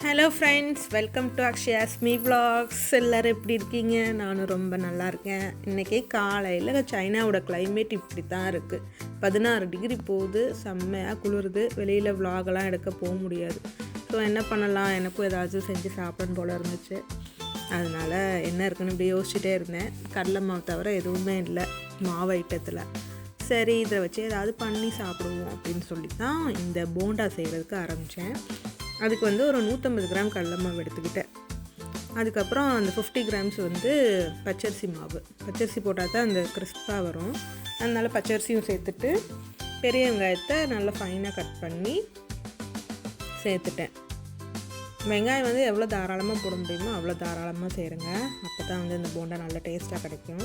Hello friends welcome to Akshaya's me vlogs. எல்லோரும் எப்படி இருக்கீங்க? நானும் ரொம்ப நல்லா இருக்கேன். இன்றைக்கி காலையில் சைனாவோட கிளைமேட் இப்படி தான் இருக்குது பதினாறு டிகிரி போகுது. செம்மையாக குளிருது. வெளியில் விளாகெல்லாம் எடுக்க போக முடியாது. ஸோ என்ன பண்ணலாம்? எனக்கும் ஏதாச்சும் செஞ்சு சாப்பிடணும் போல இருந்துச்சு. அதனால் என்ன இருக்குன்னு இப்படி யோசிச்சுட்டே இருந்தேன். கடலை மாவு தவிர எதுவுமே இல்லை. மாவு ஐட்டத்தில் சரி இதை வச்சு ஏதாவது பண்ணி சாப்பிடுவோம் அப்படின்னு சொல்லி தான் இந்த போண்டா செய்கிறதுக்கு ஆரம்பித்தேன் அதுக்கு வந்து ஒரு நூற்றம்பது கிராம் கடலை மாவு எடுத்துக்கிட்டேன். அதுக்கப்புறம் அந்த ஃபிஃப்டி கிராம்ஸ் வந்து பச்சரிசி மாவு. பச்சரிசி போட்டால் தான் அந்த கிறிஸ்பாக வரும். அதனால் பச்சரிசியும் சேர்த்துட்டு பெரிய வெங்காயத்தை நல்லா ஃபைனாக கட் பண்ணி சேர்த்துட்டேன். வெங்காயம் வந்து எவ்வளோ தாராளமாக போட முடியுமோ அவ்வளோ தாராளமாக சேருங்க. அப்போ தான் வந்து இந்த போண்டா நல்ல டேஸ்ட்டாக கிடைக்கும்.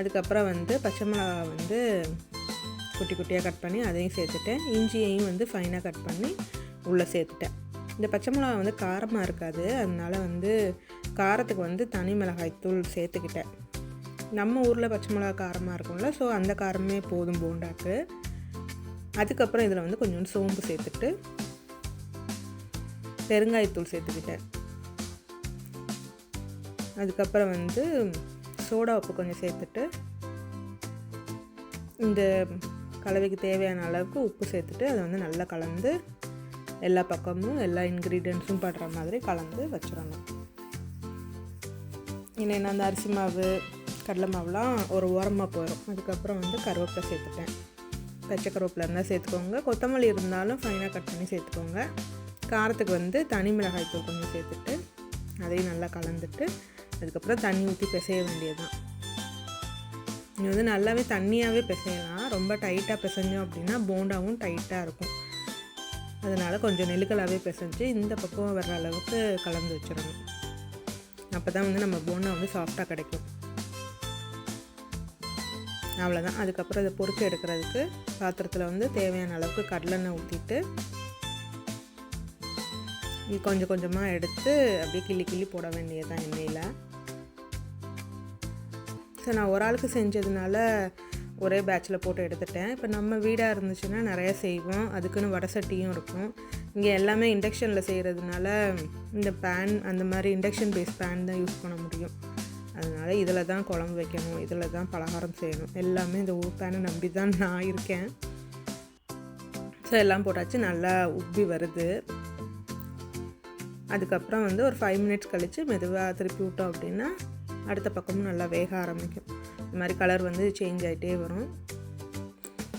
அதுக்கப்புறம் வந்து பச்சை மிளகா வந்து குட்டி குட்டியாக கட் பண்ணி அதையும் சேர்த்துட்டேன். இஞ்சியையும் வந்து ஃபைனாக கட் பண்ணி உள்ளே சேர்த்துட்டேன். இந்த பச்சை மிளகா வந்து காரமாக இருக்காது. அதனால் வந்து காரத்துக்கு வந்து தனி மிளகாய் தூள் சேர்த்துக்கிட்டேன். நம்ம ஊரில் பச்சை மிளகா காரமாக இருக்கும்ல ஸோ அந்த காரமே போதும் போண்டாக்கு. அதுக்கப்புறம் இதில் வந்து கொஞ்சோண்டு சோம்பு சேர்த்துட்டு பெருங்காயத்தூள் சேர்த்துக்கிட்டேன். அதுக்கப்புறம் வந்து சோடா உப்பு கொஞ்சம் சேர்த்துட்டு இந்த கலவைக்கு தேவையான அளவுக்கு உப்பு சேர்த்துட்டு அதை வந்து நல்லா கலந்து எல்லா பக்கமும் எல்லா இன்க்ரீடியன்ஸும் படுற மாதிரி கலந்து வச்சிடணும். இன்னும் அந்த அரிசி மாவு கடலை மாவுலாம் ஒரு ஓரமாக போயிடும் அதுக்கப்புறம் வந்து கருவேப்பிலை சேர்த்துட்டேன் பச்சை கருவேப்பிலை இருந்தால் சேர்த்துக்கோங்க. கொத்தமல்லி இருந்தாலும் ஃபைனாக கட் பண்ணி சேர்த்துக்கோங்க. காரத்துக்கு வந்து தனி மிளகாய் தூள் கொஞ்சம் சேர்த்துட்டு அதையும் நல்லா கலந்துட்டு அதுக்கப்புறம் தண்ணி ஊற்றி பிசைய வேண்டியதுதான். இது வந்து நல்லாவே தண்ணியாகவே பிசையலாம். ரொம்ப டைட்டாக பிசைஞ்சோம் அப்படின்னா போண்டாவும் டைட்டாக இருக்கும். அதனால் கொஞ்சம் நெல்லுக்கலாகவே பிசைஞ்சு இந்த பக்கம் வர்ற அளவுக்கு கலந்து வச்சிடணும். அப்போ தான் வந்து நம்ம போண்டா வந்து சாஃப்டாக கிடைக்கும். அவ்வளோதான் அதுக்கப்புறம் அதை பொறுத்து எடுக்கிறதுக்கு பாத்திரத்தில் வந்து தேவையான அளவுக்கு கடலெண்ணெய் ஊற்றிட்டு கொஞ்சம் கொஞ்சமாக எடுத்து அப்படியே கிள்ளி கிள்ளி போட வேண்டியதுதான் எண்ணெயில். ஸோ நான் ஒரு ஆளுக்கு செஞ்சதுனால ஒரே பேட்சில் போட்டு எடுத்துட்டேன். இப்போ நம்ம வீடாக இருந்துச்சுன்னா நிறைய செய்வோம். அதுக்குன்னு வடை சட்டியும் இருக்கும். இங்கே எல்லாமே இண்டக்ஷனில் செய்கிறதுனால இந்த பேன் அந்த மாதிரி இண்டக்ஷன் பேஸ் பேன் தான் யூஸ் பண்ண முடியும். அதனால் இதில் தான் குழம்பு வைக்கணும். இதில் தான் பலகாரம் செய்யணும். எல்லாமே இந்த ஒரு பேனை நம்பி தான் நான் இருக்கேன். ஸோ எல்லாம் போட்டாச்சு. நல்லா உப்பி வருது. அதுக்கப்புறம் வந்து ஒரு ஃபைவ் மினிட்ஸ் கழித்து மெதுவாக திருப்பி விட்டோம் அப்படின்னா அடுத்த பக்கமும் நல்லா வேக ஆரம்பிக்கும். இந்த மாதிரி கலர் வந்து சேஞ்ச் ஆகிட்டே வரும்.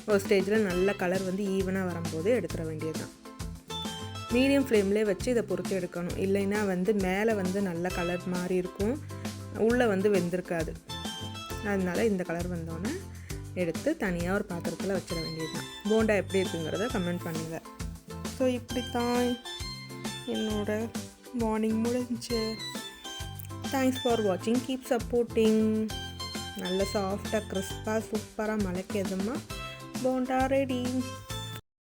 ஒரு ஸ்டேஜில் நல்ல கலர் வந்து ஈவனாக வரும்போது எடுத்துட வேண்டியது தான் மீடியம் ஃப்ளேம்லேயே வச்சு இதை பொறுத்து எடுக்கணும். இல்லைன்னா வந்து மேலே வந்து நல்ல கலர் மாதிரி இருக்கும். உள்ளே வந்து வெந்திருக்காது. அதனால் இந்த கலர் வந்தோடனே எடுத்து தனியாக ஒரு பாத்திரத்தில் வச்சிட வேண்டியது தான் போண்டா எப்படி இருக்குங்கிறத கமெண்ட் பண்ணுங்கள் ஸோ இப்படி தான் என்னோட மார்னிங் முடிஞ்சு. தேங்க்ஸ் ஃபார் வாட்சிங் கீப் சப்போர்ட்டிங் நல்ல சாஃப்டாக கிறிஸ்பாக சூப்பராக மலைக்கு எதுமா போண்டா ரெடி